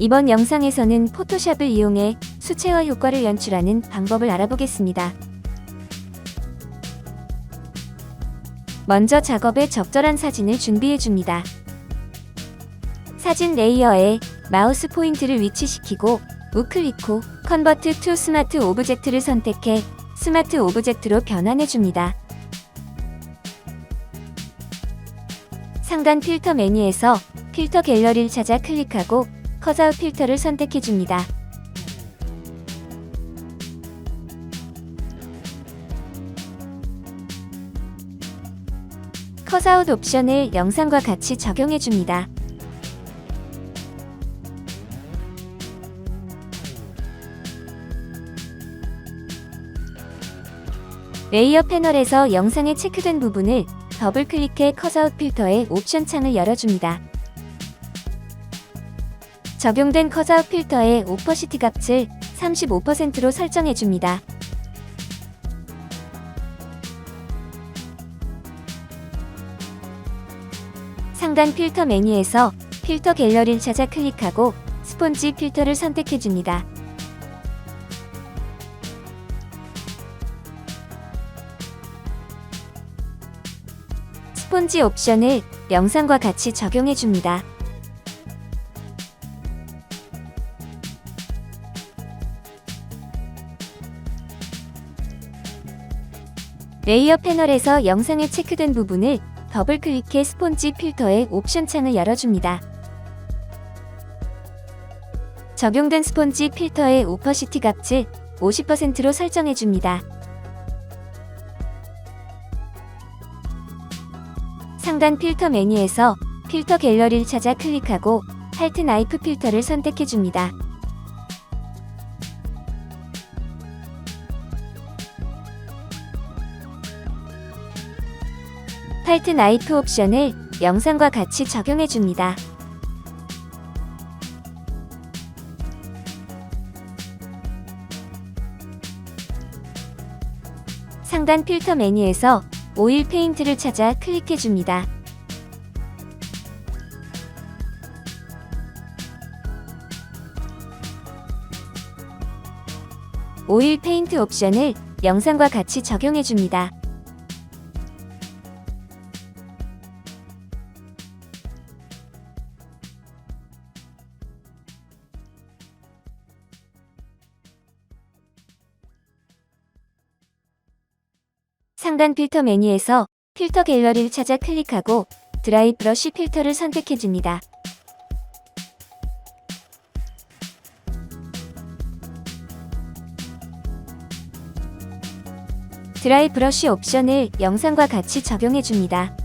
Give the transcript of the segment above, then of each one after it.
이번 영상에서는 포토샵을 이용해 수채화 효과를 연출하는 방법을 알아보겠습니다. 먼저 작업에 적절한 사진을 준비해 줍니다. 사진 레이어에 마우스 포인트를 위치시키고 우클릭 후 컨버트 투 스마트 오브젝트를 선택해 스마트 오브젝트로 변환해 줍니다. 상단 필터 메뉴에서 필터 갤러리를 찾아 클릭하고 컷아웃 필터를 선택해 줍니다. 컷아웃 옵션을 영상과 같이 적용해 줍니다. 레이어 패널에서 영상에 체크된 부분을 더블 클릭해 컷아웃 필터의 옵션 창을 열어줍니다. 적용된 컷아웃 필터의 오퍼시티 값을 35%로 설정해줍니다. 상단 필터 메뉴에서 필터 갤러리를 찾아 클릭하고 스폰지 필터를 선택해줍니다. 스폰지 옵션을 영상과 같이 적용해줍니다. 레이어 패널에서 영상에 체크된 부분을 더블 클릭해 스폰지 필터의 옵션 창을 열어줍니다. 적용된 스폰지 필터의 오퍼시티 값을 50%로 설정해줍니다. 상단 필터 메뉴에서 필터 갤러리를 찾아 클릭하고 할트 나이프 필터를 선택해줍니다. 팔트 나이프 옵션을 영상과 같이 적용해 줍니다. 상단 필터 메뉴에서 오일 페인트를 찾아 클릭해 줍니다. 오일 페인트 옵션을 영상과 같이 적용해 줍니다. 상단 필터 메뉴에서 필터 갤러리를 찾아 클릭하고 드라이 브러쉬 필터를 선택해줍니다. 드라이 브러쉬 옵션을 영상과 같이 적용해줍니다.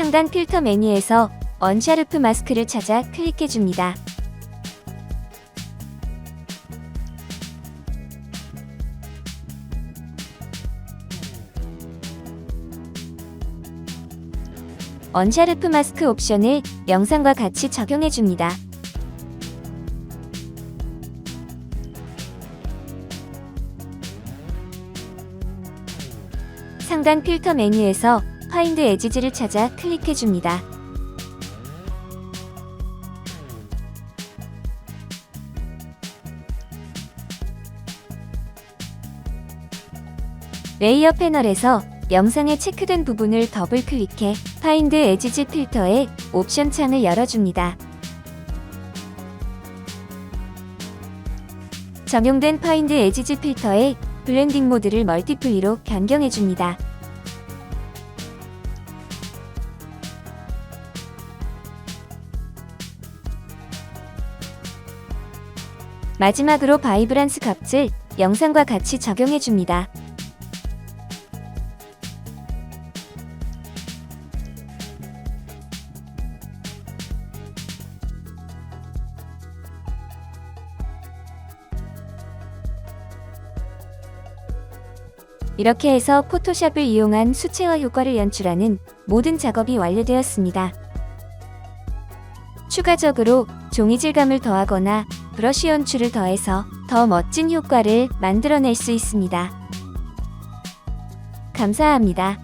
상단 필터 메뉴에서 언샤르프 마스크를 찾아 클릭해줍니다. 언샤르프 마스크 옵션을 영상과 같이 적용해줍니다. 상단 필터 메뉴에서 파인드 에지즈를 찾아 클릭해 줍니다. 레이어 패널에서 영상에 체크된 부분을 더블 클릭해 파인드 에지즈 필터의 옵션 창을 열어줍니다. 적용된 파인드 에지즈 필터의 블렌딩 모드를 멀티플리로 변경해줍니다. 마지막으로 바이브란스 값을 영상과 같이 적용해줍니다. 이렇게 해서 포토샵을 이용한 수채화 효과를 연출하는 모든 작업이 완료되었습니다. 추가적으로 종이 질감을 더하거나 브러쉬 연출을 더해서 더 멋진 효과를 만들어낼 수 있습니다. 감사합니다.